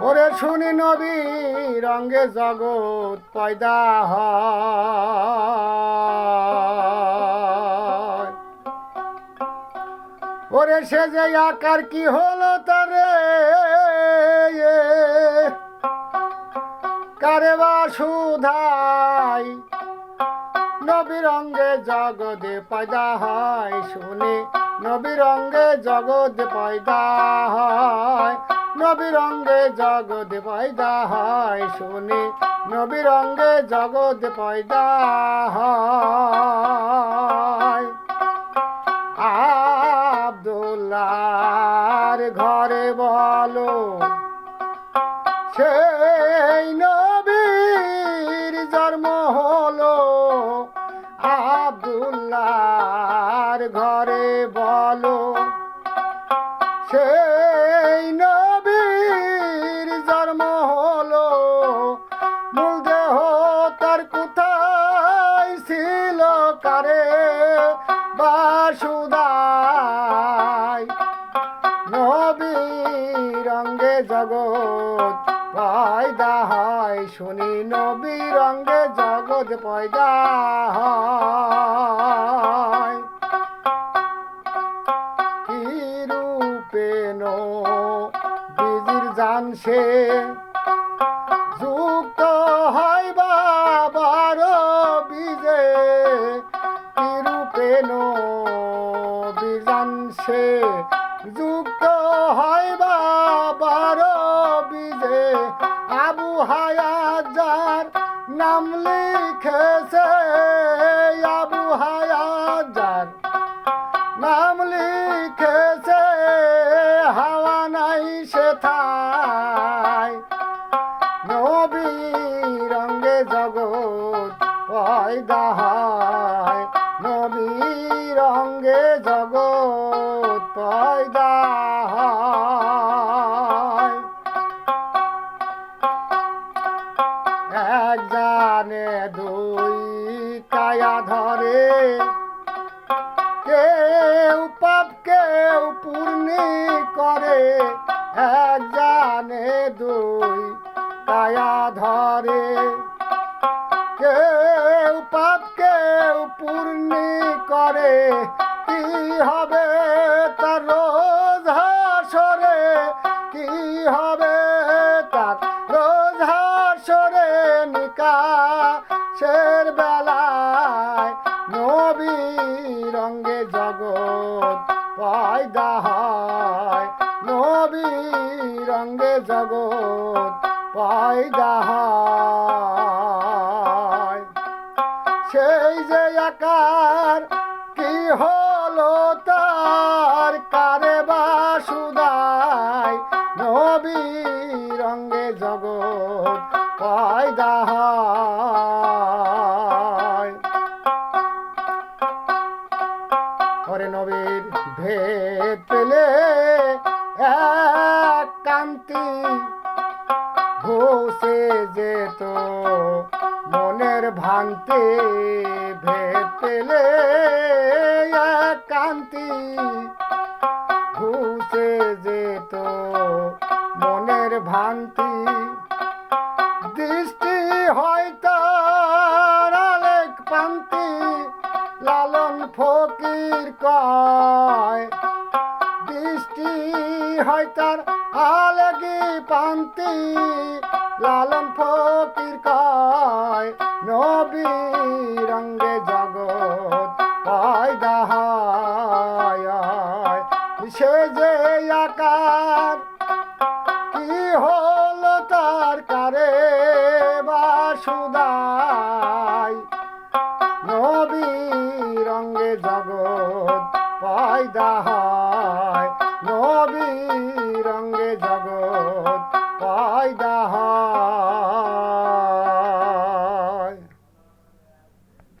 ওরে শুনি নবী রঙ্গে জগৎ পয়দা হ ওরে সে যে আকার কি হলো তারে? কারে বা সুধাই? নবী রঙ্গে জগদে পয়দা হয়, শুনে নবী রঙ্গে জগৎ পয়দা হয়। নবী রঙ্গে জগৎ পয়দা হয়, শুনে। নবী রঙ্গে জগৎ পয়দা হয়। আব্দুল্লার ঘরে বলো, সেই নবীর জন্ম হলো। আব্দুল্লাহর ঘরে বাসুদায় নবী রঙ্গে জগৎ পয়দা হয়। শুনি নবী রঙ্গে জগৎ পয়দা হয়। কি রূপে নো বিজির জান নাম লিখেছে আবু হায়াজার নাম লিখেছে, হাওয়া নাই সে থাই নবী রঙ্গে জগৎ পয়দা হয়। নবী রঙ্গে জগৎ পয়দা এক জানে দুই কায়া ধরে। কেউ পাপ, কেউ পূর্ণি করে। এক জানে দুই কায়া ধরে। কেউ পাপ, কেউ পূর্ণি করে। কি হবে তার রোজ হাসরে? কি হবে রঙ্গে জগৎ পয়দা হয় নবী রঙ্গে জগৎ পয়দা হয় সেই যে আকার, কি হলো তার? কারে কান্তি ঘুষে যেত। মনের ভান্তি এক কান্তি ঘুষে যেত। মনের ভান্তি দৃষ্টি হয় তার আলেক পান্তি, লালন ফকির কয়, দৃষ্টি হয় তার আলেগি পান্তি, লালন ফকির কয়, নবী রঙ্গে জগৎ পয়দা হয় সে যে আকার, কি হলো তার কারে বাসুদাই নবী রঙ্গে জগৎ পয়দা